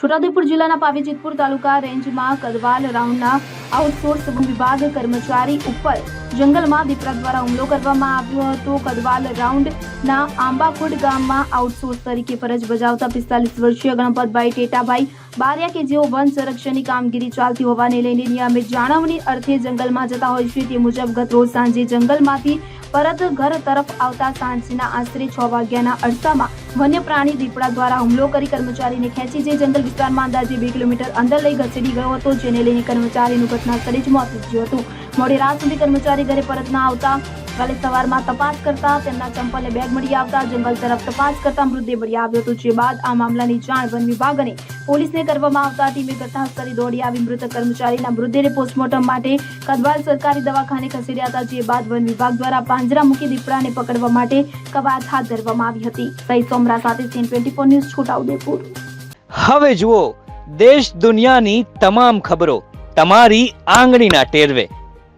છોટાઉદેપુર જિલ્લાના પાવીજેતપુર તાલુકા રેન્જમાં Kadwal રાઉન્ડના outsource one વિભાગ કર્મચારી ઉપર જંગલમાં દીપડા દ્વારા હુમલો કરવામાં આવ્યો હતો. કદવાલ રાઉન્ડના આંબાખોડ ગામમાં આઉટસોર્સ તરીકે ફરજ બજાવતા પિસ્તાલીસ વર્ષીય ગણપતભાઈ ટેટાભાઈ બારિયા કે જેઓ વન સંરક્ષણની કામગીરી ચાલતી હોવાને લઈને નિયમિત જાળવણી અર્થે જંગલમાં જતા હોય છે તે મુજબ ગત રોજ સાંજે જંગલમાંથી પરત ઘર તરફ આવતા સાંજના આશરે છ વાગ્યાના અરસામાં વન્ય પ્રાણી દીપડા દ્વારા હુમલો કરી કર્મચારીને ખેંચી જઈ જંગલ વિસ્તારમાં અંદાજે બે કિલોમીટર અંદર લઈ ઘસેડી ગયો હતો, જેને લઈને કર્મચારીનું ઘટના સ્થળે જ મોત નીપજ્યું હતું. મોડી રાત સુધી કર્મચારી ઘરે પરત ના આવતા કાલે સવારમાં તપાસ કરતા તેમના ચંપલને બેગ મળી આવતા જંગલ તરફ તપાસ કરતા મૃતદેહ મળી આવ્યો હતો, જે બાદ આ મામલાની જાણ વન વિભાગ અને પોલીસને કરવામાં આવતા ટીમે ઘટનાસ્થળે દોડી આવી મૃત કર્મચારીના મૃતદેહને પોસ્ટમોર્ટમ માટે કદવાલ સરકારી દવાખાને ખસેડ્યા હતા, જે બાદ વન વિભાગ દ્વારા પાંજરા મૂકી દીપડાને પકડવા માટે કવાયત હાથ ધરવામાં આવી હતી. સહી સોમરા સાથે CN twenty four news Chhotaudepur. હવે જુઓ, દેશ દુનિયાની તમામ ખબરો તમારી આંગળીના ટેરવે.